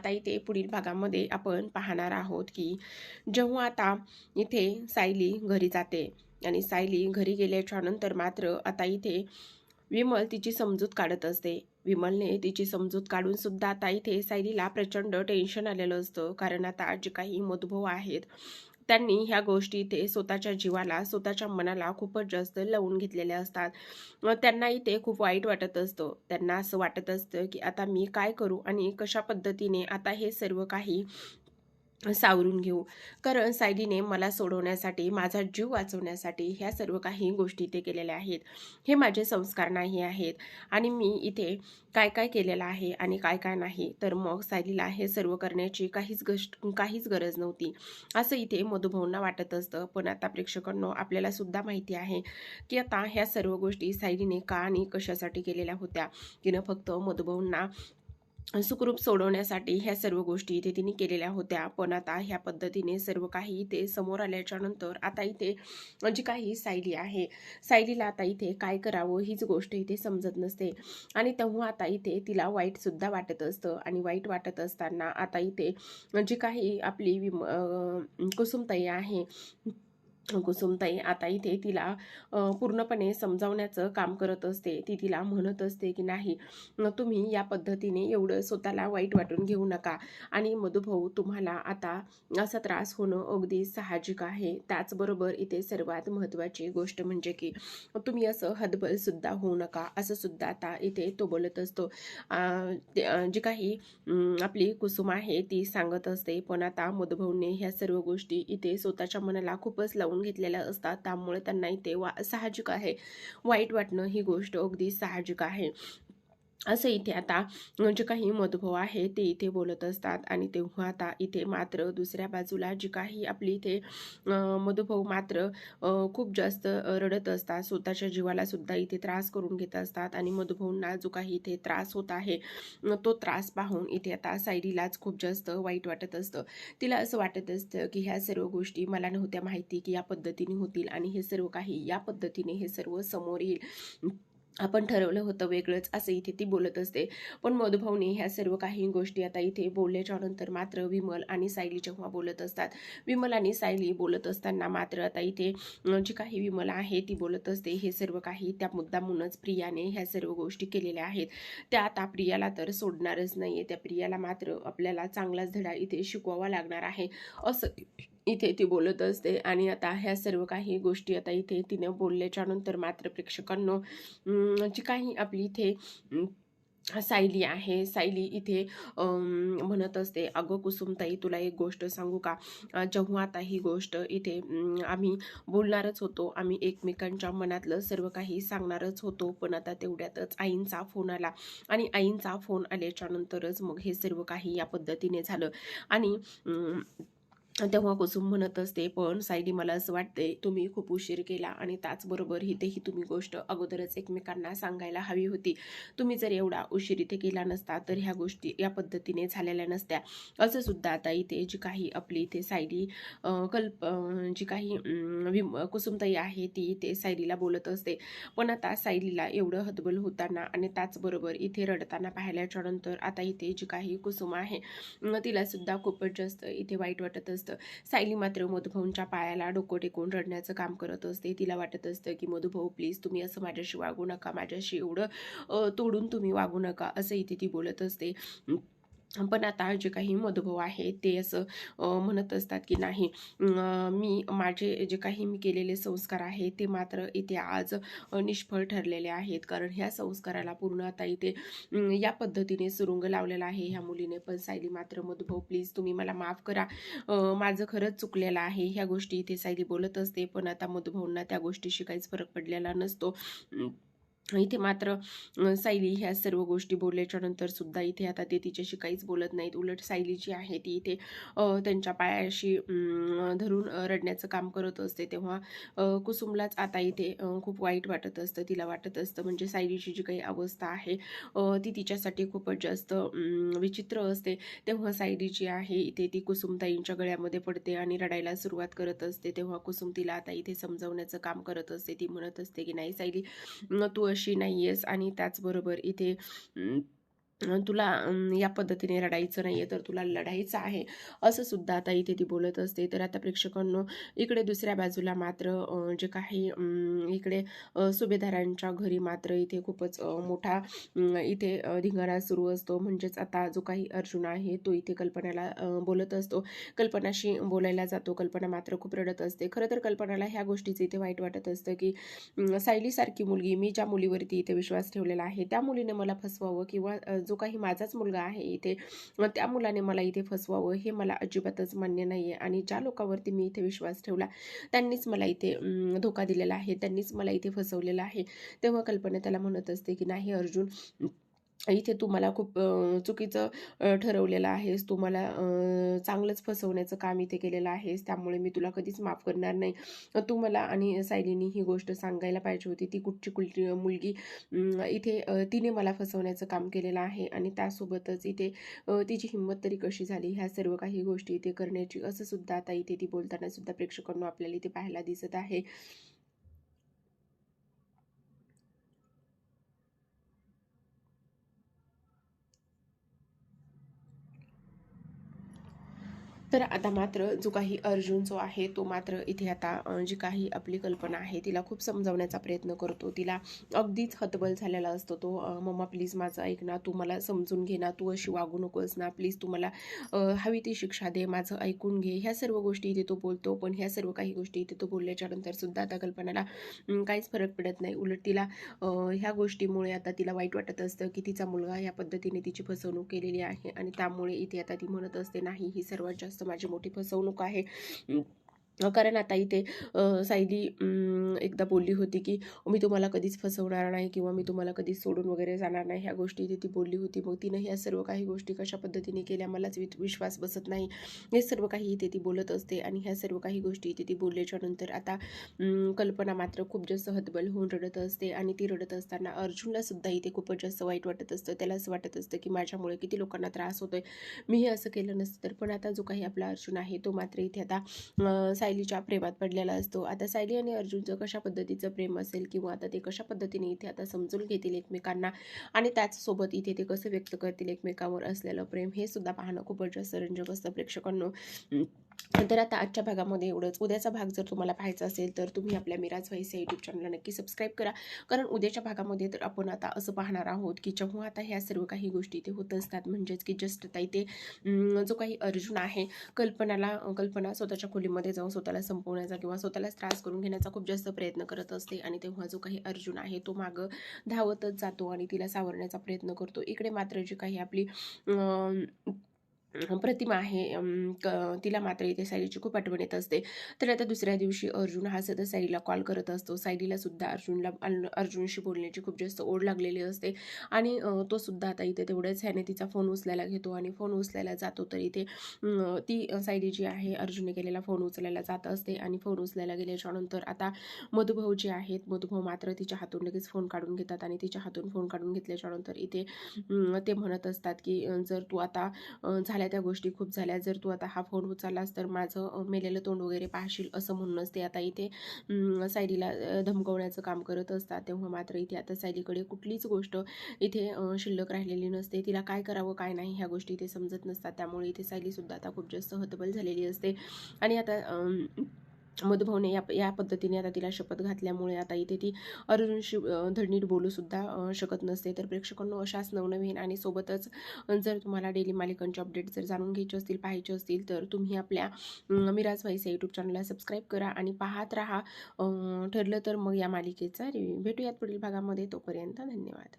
आता इथे पुढील भागामध्ये आपण पाहणार आहोत की जेव्हा आता इथे सायली घरी जाते आणि सायली घरी गेल्याच्यानंतर मात्र आता इथे विमल तिची समजूत काढत असते. विमलने तिची समजूत काढून सुद्धा आता इथे सायलीला प्रचंड टेन्शन आलेलं असतं. कारण आता जे काही मधुभव आहेत. त्यांनी ह्या गोष्टी इथे स्वतःच्या जीवाला स्वतःच्या मनाला खूपच जास्त लावून घेतलेल्या असतात. त्यांना त्यांनाही ते खूप वाईट वाटत असतं. त्यांना असं वाटत असतं की आता मी काय करू आणि कशा पद्धतीने आता हे सर्व काही सावरून घेऊ. कारण सायलीने मला सोडवण्यासाठी माझा जीव वाचवण्यासाठी ह्या सर्व काही गोष्टी ते केलेल्या आहेत. हे माझे संस्कार नाही आहेत. आणि मी इथे काय काय केलेलं आहे आणि काय काय नाही तर मग सायलीला हे सर्व करण्याची काहीच गष्ट काहीच गरज नव्हती. असं इथे मधुभाऊंना वाटत असतं. पण आता प्रेक्षकांनो आपल्याला सुद्धा माहिती आहे की आता ह्या सर्व गोष्टी सायलीने का आणि कशासाठी केलेल्या होत्या? तिनं फक्त मधुभाऊंना सुखरूप सोडवण्यासाठी ह्या सर्व गोष्टी इथे तिने केलेल्या होत्या. पण आता ह्या पद्धतीने सर्व काही इथे समोर आल्याच्यानंतर आता इथे जी काही सायली आहे सायलीला आता इथे काय करावं हीच गोष्ट इथे समजत नसते. आणि तेव्हा आता इथे तिला वाईटसुद्धा वाटत असतं. आणि वाईट वाटत असताना आता इथे जी काही आपली विम कुसुमताई आहे कुसुमताई आता इथे तिला पूर्णपणे समजावण्याचं काम करत असते. ती तिला म्हणत असते की नाही तुम्ही या पद्धतीने एवढं स्वतःला वाईट वाटून घेऊ नका. आणि मधुभाऊ तुम्हाला आता असा त्रास होणं अगदी साहजिक आहे. त्याचबरोबर इथे सर्वात महत्त्वाची गोष्ट म्हणजे की तुम्ही असं हदबलसुद्धा होऊ नका. असं सुद्धा आता इथे तो बोलत असतो. जी काही आपली कुसुम आहे ती सांगत असते. पण आता मधुभाऊने ह्या सर्व गोष्टी इथे स्वतःच्या मनाला खूपच लावून घेतलेल्या असतात. त्यामुळे त्यांना इथे वा साहजिक आहे. वाईट वाटणं ही गोष्ट अगदी साहजिक आहे. असं इथे आता जे काही मधुभाव आहे ते इथे बोलत असतात आणि तेव्हा आता इथे मात्र दुसऱ्या बाजूला जी काही आपली इथे मधुभाऊ मात्र खूप जास्त रडत असतात. स्वतःच्या जीवाला सुद्धा इथे त्रास करून घेत असतात आणि मधुभाऊंना जो काही इथे त्रास होत आहे तो त्रास पाहून इथे आता सायरीलाच खूप जास्त वाईट वाटत असतं. तिला असं वाटत असतं की ह्या सर्व गोष्टी मला नव्हत्या माहिती की या पद्धतीने होतील आणि हे सर्व काही या पद्धतीने हे सर्व समोर येईल. आपण ठरवलं होतं वेगळंच असं इथे ती बोलत असते. पण मधुभाऊने ह्या सर्व काही गोष्टी आता इथे बोलल्याच्या नंतर मात्र विमल आणि सायली जेव्हा बोलत असतात विमल आणि सायली बोलत असताना मात्र आता इथे जी काही विमल आहे ती बोलत असते हे सर्व काही त्या मुद्दामूनच प्रियाने ह्या सर्व गोष्टी केलेल्या आहेत. त्या आता प्रियाला तर सोडणारच नाहीये त्या प्रियाला मात्र आपल्याला चांगलाच धडा इथे शिकवावा लागणार आहे. असं इथे ती बोलत असते. आणि आता ह्या सर्व काही गोष्टी आता इथे तिने बोलल्याच्या नंतर मात्र प्रेक्षकांनो जी काही आपली इथे सायली आहे. सायली इथे म्हणत असते अगं कुसुमताई तुला एक गोष्ट सांगू का? जेव्हा आता ही गोष्ट इथे आम्ही बोलणारच होतो आम्ही एकमेकांच्या मनातलं सर्व काही सांगणारच होतो पण आता तेवढ्यातच आईंचा फोन आला. आणि आईंचा फोन आल्याच्या नंतरच मग हे सर्व काही या पद्धतीने झालं. आणि तेव्हा कुसुम म्हणत असते पण सायली मला असं वाटते तुम्ही खूप उशीर केला आणि त्याचबरोबर इथेही तुम्ही गोष्ट अगोदरच एकमेकांना सांगायला हवी होती. तुम्ही जर एवढा उशीर इथे केला नसता तर ह्या गोष्टी या पद्धतीने झालेल्या नसत्या. असं सुद्धा आता इथे जी काही आपली इथे सायली कल्प जी काही कुसुमताई आहे ती इथे सायलीला बोलत असते. पण आता सायलीला एवढं हतबल होताना आणि त्याचबरोबर इथे रडताना पाहिल्याच्या नंतर आता इथे जी काही कुसुम आहे तिला सुद्धा खूपच जास्त इथे वाईट वाटत असतं. सायली मात्र मधुभाऊंच्या पायाला डोकं टेकून रडण्याचं काम करत असते. तिला वाटत असतं की मधुभाऊ प्लीज तुम्ही असं माझ्याशी वागू नका. माझ्याशी एवढं तोडून तुम्ही वागू नका. असं इथे ती बोलत असते. पण आता जे काही मधुभाऊ आहे ते असं म्हणत असतात की नाही मी माझे जे काही मी केलेले संस्कार आहे ते मात्र इथे आज निष्फळ ठरलेले आहेत. कारण ह्या संस्काराला पूर्ण आता इथे या पद्धतीने सुरुंग लावलेला आहे. ह्या मुलीने पण सायली मात्र मधुभाऊ प्लीज तुम्ही मला माफ करा. माझं खरंच चुकलेलं आहे. ह्या गोष्टी इथे सायली बोलत असते पण आता मधुभाऊंना त्या गोष्टीशी काहीच फरक पडलेला नसतो. इथे मात्र सायली ह्या सर्व गोष्टी बोलल्याच्या नंतर सुद्धा इथे आता ते तिच्याशी काहीच बोलत नाहीत. उलट सायली जी आहे ती इथे त्यांच्या पायाशी धरून रडण्याचं काम करत असते. तेव्हा कुसुमलाच आता इथे खूप वाईट वाटत असतं तिला वाटत असतं. म्हणजे सायलीची जी काही अवस्था आहे ती तिच्यासाठी खूपच जास्त विचित्र असते. तेव्हा सायली जी आहे इथे ती कुसुमताईंच्या गळ्यामध्ये पडते आणि रडायला सुरुवात करत असते. तेव्हा कुसुम तिला आता इथे समजवण्याचं काम करत असते. ती म्हणत असते की नाही सायली तू अशी नाही आहेस आणि त्याचबरोबर इथे तुला या पद्धतीने रडायचं नाही आहे तर तुला लढायचं आहे. असं सुद्धा आता इथे ती बोलत असते. तर आता प्रेक्षकांनो इकडे दुसऱ्या बाजूला मात्र जे काही इकडे सुभेदारांच्या घरी मात्र इथे खूपच मोठा इथे धिंगारा धिंगाणा सुरू असतो. म्हणजेच आता जो काही अर्जुन आहे तो इथे कल्पनाला बोलत असतो. कल्पनाशी बोलायला जातो. कल्पना मात्र खूप रडत असते. खरं तर कल्पनाला ह्या गोष्टीचं इथे वाईट वाटत असतं की सायलीसारखी मुलगी मी ज्या मुलीवरती इथे विश्वास ठेवलेला आहे त्या मुलीने मला फसवावं किंवा जो काही माझाच मुलगा आहे इथे त्या मुलाने मला इथे फसवावं हे मला अजिबातच मान्य नाही आहे आणि ज्या लोकांवरती मी इथे विश्वास ठेवला त्यांनीच मला इथे अं, धोका दिलेला आहे. त्यांनीच मला इथे फसवलेलं आहे. तेव्हा कल्पना त्याला म्हणत असते की नाही अर्जुन इथे तू मला खूप चुकीचं ठरवलेलं आहेस. तू मला चांगलंच फसवण्याचं काम इथे केलेलं आहेस. त्यामुळे मी तुला कधीच माफ करणार नाही. तू मला आणि सायलीनी ही गोष्ट सांगायला पाहिजे होती. ती कुठची कुठची मुलगी इथे तिने मला फसवण्याचं काम केलेलं आहे आणि त्यासोबतच इथे तिची हिंमत तरी कशी झाली? ह्या सर्व काही गोष्टी इथे करण्याची असं सुद्धा आता इथे ती बोलताना सुद्धा प्रेक्षकांना आपल्याला इथे पाहायला दिसत आहे. तर आता मात्र जो काही अर्जुन जो आहे तो मात्र इथे आता जी काही आपली कल्पना आहे तिला खूप समजावण्याचा प्रयत्न करतो. तिला अगदीच हतबल झालेला असतो तो मम्मा प्लीज माझं ऐक ना तू मला समजून घे ना तू अशी वागू नकोस ना प्लीज तू मला हवी ती शिक्षा दे माझं ऐकून घे. ह्या सर्व गोष्टी इथे तो बोलतो. पण ह्या सर्व काही गोष्टी इथे तो बोलल्याच्या नंतर सुद्धा आता कल्पनाला काहीच फरक पडत नाही. उलट तिला ह्या गोष्टीमुळे आता तिला वाईट वाटत असतं की तिचा मुलगा या पद्धतीने तिची फसवणूक केलेली आहे आणि त्यामुळे इथे आता ती म्हणत असते नाही ही सर्वात जास्त माझी मोठी फसवणूक आहे. कारण आता इथे सायली एकदा बोलली होती की मी तुम्हाला कधीच फसवणार नाही किंवा मी तुम्हाला कधीच सोडून वगैरे जाणार नाही ह्या गोष्टी इथे ती बोलली होती. मग तिनं ह्या सर्व काही गोष्टी कशा पद्धतीने केल्या मलाच वि- विश्वास बसत नाही. हे सर्व काही इथे ती बोलत असते आणि ह्या सर्व काही गोष्टी इथे ती बोलल्याच्या नंतर आता कल्पना मात्र खूप जास्त हतबल होऊन रडत असते आणि ती रडत असताना अर्जुनला सुद्धा इथे खूपच जास्त वाईट वाटत असतं. त्याला असं वाटत असतं की माझ्यामुळे किती लोकांना त्रास होतोय. मी हे असं केलं नसतं तर पण आता जो काही आपला अर्जुन आहे तो मात्र इथे आता साय सायलीच्या प्रेमात पडलेला असतो. आता सायली आणि अर्जुनचं कशा पद्धतीचं प्रेम असेल किंवा आता ते कशा पद्धतीने इथे आता समजून घेतील एकमेकांना आणि त्याचसोबत इथे ते कसं व्यक्त करतील एकमेकांवर असलेलं प्रेम हे सुद्धा पाहणं खूपच जास्त रंजक असतं प्रेक्षकांनो. तर आता आजच्या भागामध्ये एवढंच. उद्याचा भाग जर तुम्हाला पाहायचा असेल तर तुम्ही आपल्या मिराज व्हाईस या यूट्यूब चॅनलला नक्की सबस्क्राईब करा. कारण उद्याच्या भागामध्ये तर आपण आता असं पाहणार आहोत की जेव्हा आता ह्या सर्व काही गोष्टी इथे होत असतात म्हणजेच की जस्ट आता इथे जो काही अर्जुन आहे कल्पनाला कल्पना स्वतःच्या खोलीमध्ये जाऊन स्वतःला संपवण्याचा किंवा स्वतःलाच त्रास करून घेण्याचा खूप जास्त प्रयत्न करत असते आणि तेव्हा जो काही अर्जुन आहे तो मागं धावतच जातो आणि तिला सावरण्याचा प्रयत्न करतो. इकडे मात्र जी काही आपली प्रतिमा आहे. क- तिला मात्र इथे सायलीची खूप आठवण येत असते. तर आता दुसऱ्या दिवशी अर्जुन हा सतत सायलीला कॉल करत असतो. सायलीला सुद्धा अर्जुनला अर्जुनशी बोलण्याची खूप जास्त ओढ लागलेली असते. आणि तो सुद्धा आता इथे तेवढ्याच ह्याने तिचा फोन उचलायला घेतो आणि फोन उचलायला जातो तर इथे ती सायली जी आहे अर्जुनने केलेला फोन उचलायला जात असते आणि फोन उचलायला गेल्याच्यानंतर आता मधुभाऊ जे आहेत मधुभाऊ मात्र तिच्या हातून लगेच फोन काढून घेतात आणि तिच्या हातून फोन काढून घेतल्याच्यानंतर इथे ते म्हणत असतात की जर तू आता अं, झाल्या त्या गोष्टी खूप झाल्या. जर तू आता हा फोन उचललास तर माझं मेलेलं तोंड वगैरे पाहशील असं म्हणूनच ते आता इथे सायलीला धमकवण्याचं काम करत असतात. तेव्हा मात्र इथे आता सायलीकडे कुठलीच गोष्ट इथे शिल्लक राहिलेली नसते. तिला काय करावं काय नाही ह्या गोष्टी इथे समजत नसतात. त्यामुळे इथे सायलीसुद्धा आता खूप जास्त हतबल झालेली असते. आणि आता मधुभाऊने या या पद्धतीने आता तिला शपथ घातल्यामुळे आता इथे ती अर्जुन शिव धडनीट बोलूसुद्धा शकत नसते. तर प्रेक्षकांनो अशाच नवनवीन आणि सोबतच जर तुम्हाला डेली मालिकांचे अपडेट जर जाणून घ्यायचे असतील पाहायचे असतील तर तुम्ही आपल्या मिराज व्हाईस या यूट्यूब चॅनलला सबस्क्राईब करा आणि पाहत राहा. ठरलं तर मग या मालिकेचा रिव्ह्यू भेटूयात पुढील भागामध्ये. तोपर्यंत धन्यवाद.